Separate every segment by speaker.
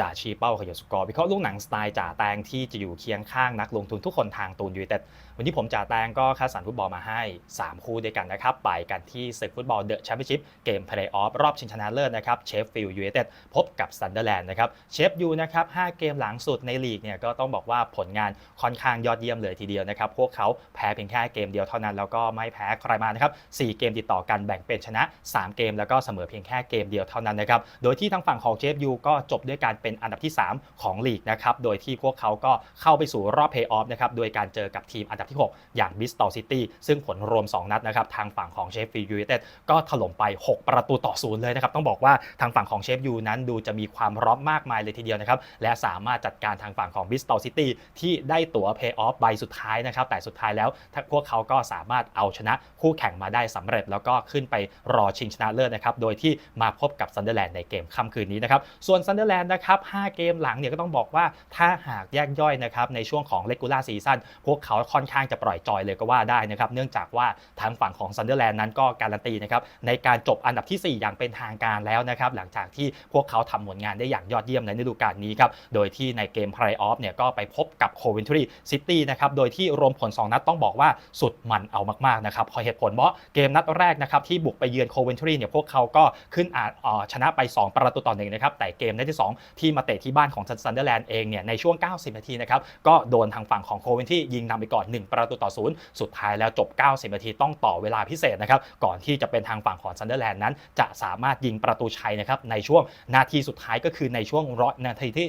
Speaker 1: จ่าชีเป้าขยสกอร์วิเคราะห์ลูกหนังสไตล์จ่าแตงที่จะอยู่เคียงข้างนักลงทุนทุกคนทางตูนยูไนเต็ดวันนี้ผมจ่าแตงก็คัดสรรฟุตบอลมาให้ 3 คู่ด้วยกันนะครับ ไปกันที่ศึกฟุตบอลเดอะแชมเปี้ยนชิพเกมเพลย์ออฟรอบชิงชนะเลิศนะครับเชฟฟิลด์ยูไนเต็ดพบกับซันเดอร์แลนด์นะครับเชฟยูนะครับ5เกมหลังสุดในลีกเนี่ยก็ต้องบอกว่าผลงานค่อนข้างยอดเยี่ยมเลยทีเดียวนะครับพวกเขาแพ้เพียงแค่เกมเดียวเท่านั้นแล้วก็ไม่แพ้ใครมานะครับ4เกมติดต่อกันแบ่งเป็นชนะ 3 เกม แล้วก็เสมอเพียงแค่เกมเดียวเท่านั้นนะครับโดยที่ทางฝั่งของเชฟยูก็จบด้วยการเป็นอันดับที่ 3 ของลีกนะครับ โดยที่พวกเขาก็เข้าไปสู่รอบเพย์ออฟนะครับ โดยการเจอกับทีมอันดับที่ 6 อย่างบิสตอลซิตี้ ซึ่งผลรวม 2 นัดนะครับ ทางฝั่งของเชฟฟิลด์ยูไนเต็ดก็ถล่มไป 6 ประตูต่อศูนย์เลยนะครับ ต้องบอกว่าทางฝั่งของเชฟยูนั้นดูจะมีความพร้อมมากมายเลยทีเดียวนะครับ และสามารถจัดการทางฝั่งของบิสตอลซิตี้ที่ได้ตั๋วเพย์ออฟใบสุดท้ายนะครับ แต่สุดท้ายแล้วพวกเขาก็สามารถเอาชนะคู่แข่งมาได้สำเร็จ แล้วก็ขึ้นไปรอชิงชนะเลิศนะครับ โดยที่มาพบกับซันเดอร์แลนด์ในเกมค่ำคืนนี้นะครับ ส่วนซันเดอร์แลนด์นะครับ5 เกมหลังเนี่ยก็ต้องบอกว่าถ้าหากแยกย่อยนะครับในช่วงของเลกูล่าซีซั่นพวกเขาค่อนข้างจะปล่อยจอยเลยก็ว่าได้นะครับเนื่องจากว่าทางฝั่งของซันเดอร์แลนด์นั้นก็การันตีนะครับในการจบอันดับทีสี่4 อย่างเป็นทางการแล้วนะครับหลังจากที่พวกเขาทำผลงานได้อย่างยอดเยี่ยมในฤดูกาลนี้ครับโดยที่ในเกมเพลย์ออฟเนี่ยก็ไปพบกับโคเวนทรีซิตี้นะครับโดยที่รวมผล 2 นัดต้องบอกว่าสุดมันเอามากๆนะครับพอเหตุผลเพราะเกมนัดแรกนะครับที่บุกไปเยือนโคเวนทรีเนี่ยพวกเขาก็ขึ้นอ่าอ่าชนะไป 2 ประตูต่อหนึ่งนะครับแต่เกมนัดที่ 2ที่มาเตะที่บ้านของซันเดอร์แลนด์เองเนี่ยในช่วง 90 นาทีนะครับก็โดนทางฝั่งของโคเวนทรียิงนำไปก่อน 1 ประตูต่อศูนย์สุดท้ายแล้วจบ 90 นาทีต้องต่อเวลาพิเศษนะครับก่อนที่จะเป็นทางฝั่งของซันเดอร์แลนด์นั้น จะสามารถยิงประตูชัยนะครับในช่วงนาทีสุดท้ายก็คือในช่วงร้อยนาทีที่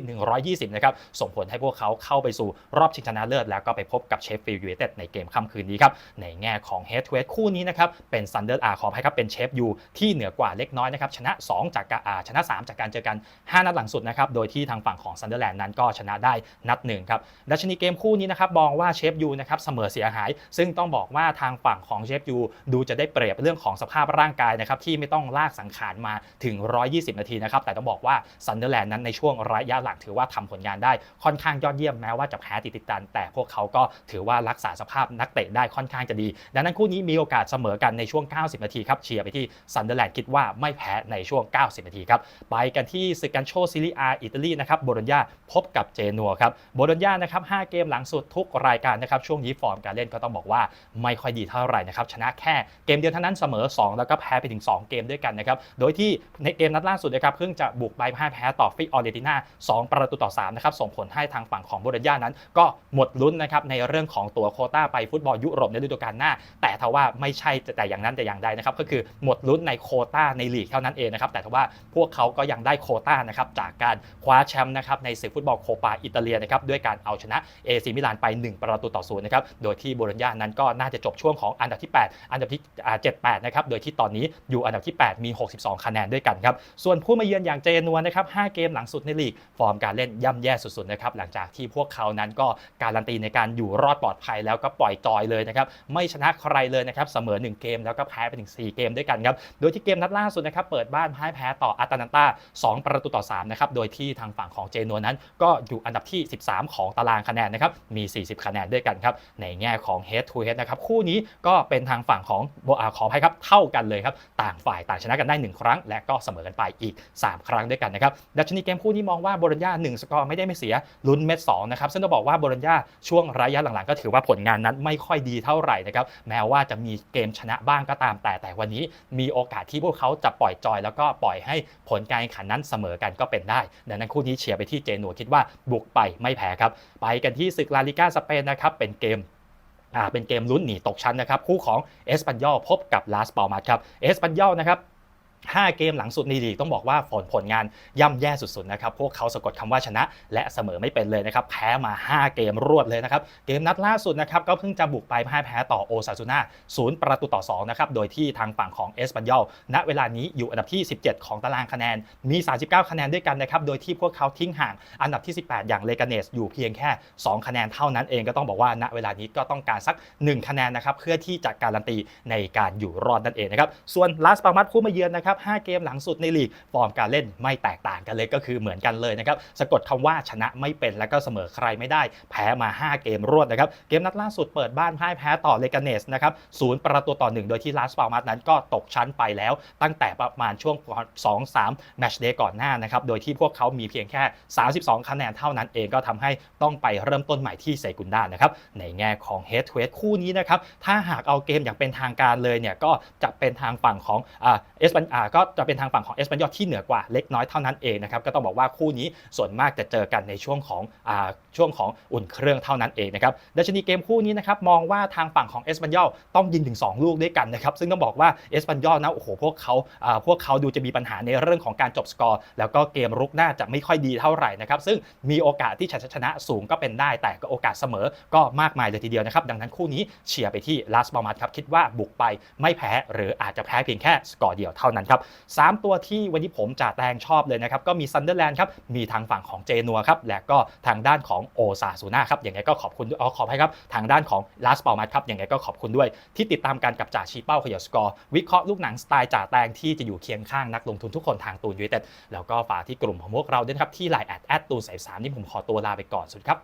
Speaker 1: 120 นะครับส่งผลให้พวกเขาเข้าไปสู่รอบชิงชนะเลิศแล้วก็ไปพบกับเชฟฟิลด์ยูไนเต็ดในเกมค่ำคืนนี้ครับในแง่ของ Head to Head คู่นี้นะครับเป็นซันเดอร์อาขออภัยครับเป็นเชฟยูที่เหนือกว่าเล็กน้อยนะครับชนะ 2 จากการชนะ 3 จากการเจอกัน 5 นัดหลังสุดนะครับโดยที่ทางฝั่งของซันเดอร์แลนด์นั้นก็ชนะได้นัดหนึ่งครับดัชนีเกมคู่นี้นะครับมองว่าเชฟยูนะครับเสมอเสียหาย ซึ่งต้องบอกว่าทางฝั่งของเชฟยูดูจะได้เปรียบเรื่องของสภาพร่างกายนะครับที่ไม่ต้องลากสังขารมาถึง 120 นาทีนะครับแต่ต้องบอกว่าซันเดอร์แลนด์นั้นในช่วงระยะหลังถือว่าทำผลงานได้ค่อนข้างยอดเยี่ยมแม้ว่าจะแพ้ติดติดกัน แต่พวกเขาก็ถือว่ารักษาสภาพนักเตะได้ค่อนข้างจะดี ดังนั้นคู่นี้มีโอกาสเสมอกันในช่วง 90 นาทีครับเชียร์ไปที่ซันเดอร์แลนด์คิดว่าไม่แพ้ในช่วง 90 นาทีครับไปกันที่ศึกกันโชซีรีอาอิตาลีนะครับโบโลญญาพบกับเจนัวครับโบโลญญานะครับ5เกมหลังสุดทุกรายการนะครับช่วงนี้ฟอร์มการเล่นก็ต้องบอกว่าไม่ค่อยดีเท่าไหร่นะครับชนะแค่เกมเดียวเท่านั้นเสมอ 2 แล้วก็แพ้ไปถึง 2 เกมด้วยกันนะครับโดยที่ในเกมนัดล่าสุดนะครับเพิ่งจะบุกไปพ่ายแพ้ต่อฟิออเรติน่า2ประตูต่อ3นะครับส่งผลให้ทางฝั่งของโบโลญญานั้น ก็หมดลุ้นนะครับในเรื่องของตัวโคต้าไปฟุตบอลยุโรปในฤดูกาลหน้า แต่ทว่าไม่ใช่แต่อย่างนั้นแต่อย่างใดนะครับก็คือหมดลุ้นในโคต้าในลีกเท่านั้นเองนะครับแต่ทว่าพวกเขาก็ยังได้โคต้านะครับจากการคว้าแชมป์นะครับในศึกฟุตบอลโคปาอิตาเลียนะครับด้วยการเอาชนะเอซีมิลานไป 1 ประตูต่อศูนย์นะครับโดยที่โบโลญญานั้นก็น่าจะจบช่วงของอันดับที่ 8 อันดับที่อ่า7 8นะครับโดยที่ตอนนี้อยู่อันดับที่ 8 มี 62 คะแนนด้วยกันครับส่วนผู้มาเยือนอย่างเจนัวนะครับ5เกมหลังสุดในลีกฟอร์มการเล่นย่ำแย่สุดๆนะครับหลังจากที่พวกเขานั้นก็การันตีในการอยู่รอดปลอดภัยแล้วก็ปล่อยจอยเลยนะครับไม่ชนะใครเลยนะครับเสมอ 1 เกมแล้วก็แพ้ไปถึง4เกมด้วยกันครับโดยที่เกมนัดล่าสุดนะครับเปิดบ้านพ่ายแพ้ต่ออาตาลันตา2 ประตูต่อ3นะครับโดยที่ทางฝั่งของเจนัวนั้น ก็อยู่อันดับที่ 13 ของตารางคะแนนนะครับมี 40 คะแนนด้วยกันครับในแง่ของ head to head นะครับคู่นี้ก็เป็นทางฝั่งของโบอาขออภัยครับเท่ากันเลยครับต่างฝ่ายต่างชนะกันได้ 1 ครั้ง และก็เสมอกันไปอีก 3 ครั้งด้วยกันนะครับดัชนีเกมคู่นี้มองว่าโบรัญญา1สกอร์ไม่ได้ไม่เสียลุ้นเม็ด2นะครับซึ่งต้องบอกว่าโบรัญญาช่วงระยะหลังๆ ก็ถือว่าผลงานนั้นไม่ค่อยดีเท่าไหร่นะครับแม้ว่าจะมีเกมชนะบ้างก็ตามแต่แต่วันนี้มีโอกาสที่พวกเขาจะปล่อยจอย แล้วก็ปล่อยให้ผลการแข่งขันนั้นเสมอกันก็เป็นได้ดังนั้นคู่นี้เชียร์ไปที่เจนัวคิดว่าบุกไปไม่แพ้ครับ ไปกันที่ศึกลาลิก้าสเปนนะครับเป็นเกมอ่าเป็นเกมลุ้นหนีตกชั้นนะครับคู่ของเอสปันยอลพบกับลาสปาลมาสครับเอสปันยอลนะครับ 5 เกมหลังสุดในลีกต้องบอกว่าผลผลงานย่ำแย่สุดๆนะครับพวกเขาสะกดคำว่าชนะ และเสมอไม่เป็นเลยนะครับแพ้มา 5 เกมรวดเลยนะครับเกมนัดล่าสุดนะครับก็เพิ่งจะบุกไปพ่ายแพ้ต่อโอซาซูน่าศูนย์ประตูต่อ2นะครับโดยที่ทางฝั่งของเอสปันยอลณเวลานี้อยู่อันดับที่ 17 ของตารางคะแนนมี 39 คะแนนด้วยกันนะครับโดยที่พวกเขาทิ้งห่างอันดับที่ 18 อย่างเลกาเนสอยู่เพียงแค่ 2 คะแนนเท่านั้นเองก็ต้องบอกว่าณเวลานี้ก็ต้องการสัก 1 คะแนนนะครับเพื่อที่จะการันตีในการอยู่รอดนั่นเองนะครับส่วนลาสปามัสผู้มาเยือนนะครับนะครับ5เกมหลังสุดในลีกฟอร์มการเล่นไม่แตกต่างกันเลยก็คือเหมือนกันเลยนะครับสะกดคำว่าชนะไม่เป็นแล้วก็เสมอใครไม่ได้ แพ้มา 5 เกมรวดนะครับเกมนัดล่าสุดเปิดบ้านพ่ายแพ้ต่อเลกาเนสนะครับศูนย์ประตูต่อหนึ่งโดยที่ลาสปามาสนั้นก็ตกชั้นไปแล้ว ตั้งแต่ประมาณช่วง2-3แมชเดย์ก่อนหน้านะครับโดยที่พวกเขามีเพียงแค่ 32 คะแนนเท่านั้นเองก็ทำให้ต้องไปเริ่มต้นใหม่ที่เซกุนดานะครับในแง่ของ Head to Head คู่นี้นะครับถ้าหากเอาเกมอย่างเป็นทางการเลยเนี่ยก็จะเป็นทางฝั่งของอ่าเอสปันอาก็จะเป็นทางฝั่งของเอสปันยอที่เหนือกว่าเล็กน้อยเท่านั้นเองนะครับก็ต้องบอกว่าคู่นี้ส่วนมากจะเจอกันในช่วงของช่วงของอุ่นเครื่องเท่านั้นเองนะครับดัชนีเกมคู่นี้นะครับมองว่าทางฝั่งของเอสปันยอต้องยิงถึง 2 ลูกด้วยกันนะครับซึ่งต้องบอกว่าเอสปันยอนะโอ้โหพวกเขาพวกเขาดูจะมีปัญหาในเรื่องของการจบสกอร์แล้วก็เกมรุกน่าจะไม่ค่อยดีเท่าไหร่นะครับซึ่งมีโอกาสที่ชนะสูงก็เป็นได้ แต่ก็โอกาสเสมอก็มากมายเลยทีเดียวนะครับดังนั้นคู่นี้เชียร์ไปที่ลาสบอมัตครับคิดว่าบุกไปไม่แพ้หรืออาจจะแพ้เพียงแค่สกอร์เดียวเท่านั้นครับสามตัวที่วันนี้ผมจ่าแตงชอบเลยนะครับก็มีซันเดอร์แลนด์ครับมีทางฝั่งของเจนัวครับและก็ทางด้านของโอซาซูน่าครับอย่างไรก็ขอบคุณด้วยอ๋อขอบให้ครับทางด้านของลาสบอมัตครับอย่างไรก็ขอบคุณด้วย ที่ติดตามการกับจ่าชีเป้าขยอสกอร์วิเคราะห์ลูกหนังสไตล์จ่าแตงที่จะอยู่เคียงข้างนักลงทุนทุกคนทางตูนยูเต็ดแล้วก็ฝากที่กลุ่มของพวกเราด้วยครับที่ไลน์แอดแอดตูนสายสามนี่ผมขอตัวลาไปก่อนสวัสดีครับ